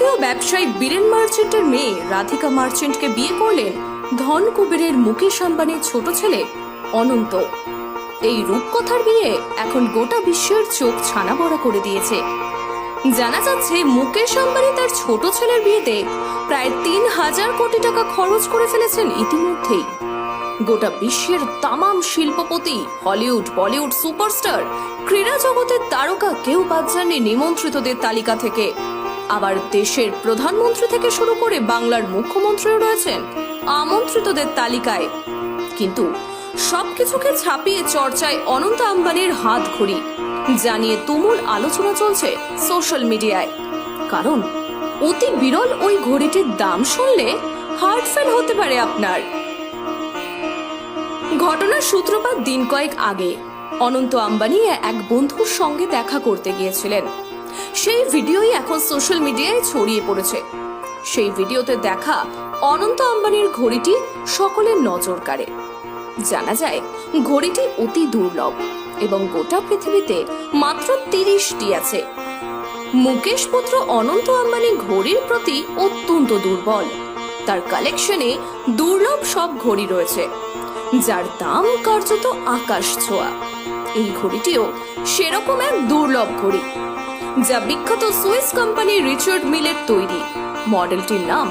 মার্চেন্টের মেয়ে রাধিকা মার্চেন্টকে বিয়ে করলেন ধন কুবেরের মুকেশ আম্বানির ছোট ছেলে অনন্ত। এই রূপকথার বিয়ে এখন গোটা বিশ্বের চোখ ছানা বড়া করে দিয়েছে। জানা যাচ্ছে মুকেশ আম্বানি তার ছোট ছেলের বিয়েতে প্রায় তিন হাজার কোটি টাকা খরচ করে ফেলেছেন ইতিমধ্যেই। গোটা বিশ্বের তামাম শিল্পপতি, হলিউড, বলিউড সুপারস্টার, ক্রীড়া জগতের তারকা কেউ বাদ যাননি নিমন্ত্রিতদের তালিকা থেকে। আবার দেশের প্রধানমন্ত্রী থেকে শুরু করে বাংলার মুখ্যমন্ত্রীও রয়েছেন, আমন্ত্রিতদের তালিকায়। কিন্তু সবকিছুকে ছাপিয়ে চর্চায় অনন্ত আম্বানির হাত ঘড়ি, জানিয়ে তুমুল আলোচনা চলছে সোশ্যাল মিডিয়ায়। কারণ অতি বিরল ওই ঘড়িটির দাম শুনলে হার্ট ফেল হতে পারে আপনার। ঘটনার সূত্রপাত দিন কয়েক আগে। অনন্ত আম্বানি এক বন্ধুর সঙ্গে দেখা করতে গিয়েছিলেন। সেই ভিডিওই এখন সোশ্যাল মিডিয়ায় ছড়িয়ে পড়েছে। সেই ভিডিওতে দেখা অনন্ত আম্বানির ঘড়িটি সকলের নজর কাড়ে। জানা যায়, ঘড়িটি অতি দুর্লভ এবং গোটা পৃথিবীতে মাত্র তিরিশটি আছে। মুকেশ পুত্র অনন্ত আম্বানি ঘড়ির প্রতি অত্যন্ত দুর্বল। তার কালেকশনে দুর্লভ সব ঘড়ি রয়েছে, যার দাম কার্যত আকাশ ছোঁয়া। এই ঘড়িটিও সেরকম এক দুর্লভ ঘড়ি। যা বিখ্যাত সুইস কোম্পানি রিচার্ড মিলের তৈরি। মডেলটির নাম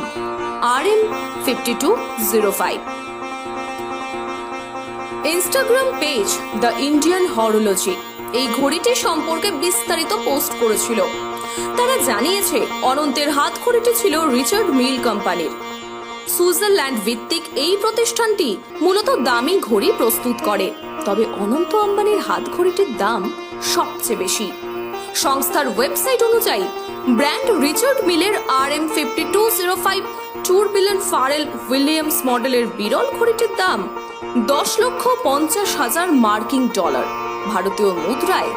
R M fifty two zero five Instagram page the Indian horology এই ঘড়িটি সম্পর্কে বিস্তারিত পোস্ট করেছিল। তারা জানিয়েছে, অনন্তের হাত ঘড়িটি ছিল রিচার্ড মিল কোম্পানির। সুইজারল্যান্ড ভিত্তিক এই প্রতিষ্ঠানটি মূলত দামি ঘড়ি প্রস্তুত করে। তবে অনন্ত আম্বানির হাত ঘড়িটির দাম সবচেয়ে বেশি। সংস্থার ওয়েবসাইট অনুযায়ী, ব্র্যান্ড রিচার্ড মিলের R M fifty two zero five টুর বিলিয়ন ফারেল উইলিয়ামস মডেলের বিরল ঘড়িটির দাম দশ লক্ষ পঞ্চাশ হাজার মার্কিন ডলার। ভারতীয় মুদ্রায়,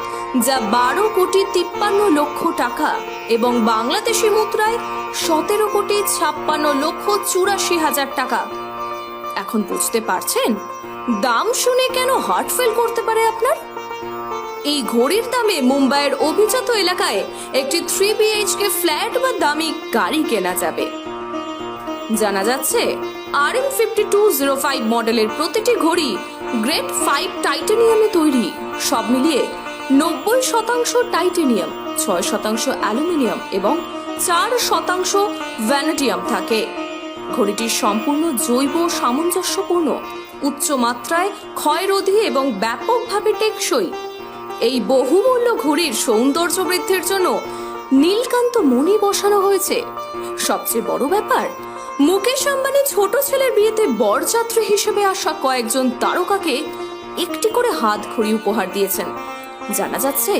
যা বারো কোটি তিপ্পান্ন লক্ষ টাকা এবং বাংলাদেশি মুদ্রায় সতেরো কোটি ছাপ্পান্ন লক্ষ চুরাশি হাজার টাকা। এখন বুঝতে পারছেন? দাম শুনে কেন হার্ট ফেল করতে পারে আপনার? এই ঘড়ির দামে মুম্বাইয়ের অভিজাত এলাকায় একটি থ্রি বিএইচকে ফ্ল্যাট বা দামি গাড়ি কেনা যাবে। জানা যাচ্ছে, R M fifty two zero five মডেলের প্রতিটি ঘড়ি গ্রেড ফাইভ টাইটেনিয়ামে তৈরি। সব মিলিয়ে নব্বই শতাংশ টাইটেনিয়াম, ছয় শতাংশ অ্যালুমিনিয়াম এবং চার শতাংশ ভ্যানাডিয়াম থাকে। ঘড়িটি সম্পূর্ণ জৈব সামঞ্জস্যপূর্ণ উচ্চ মাত্রায় ক্ষয়রোধী এবং ব্যাপকভাবে টেকসই। এই বহুমূল্য ঘড়ির সৌন্দর্য বৃদ্ধির জন্য নীলকান্ত মণি বসানো হয়েছে। সবচেয়ে বড় ব্যাপার, মুকেশ আম্বানি ছোট ছেলের বিয়েতে বরযাত্রী হিসেবে আসা কয়েকজন তারকাকে একটি করে হাত ঘড়ি উপহার দিয়েছেন। জানা যাচ্ছে,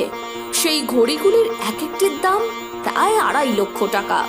সেই ঘড়িগুলির এক একটির দাম প্রায় আড়াই লক্ষ টাকা।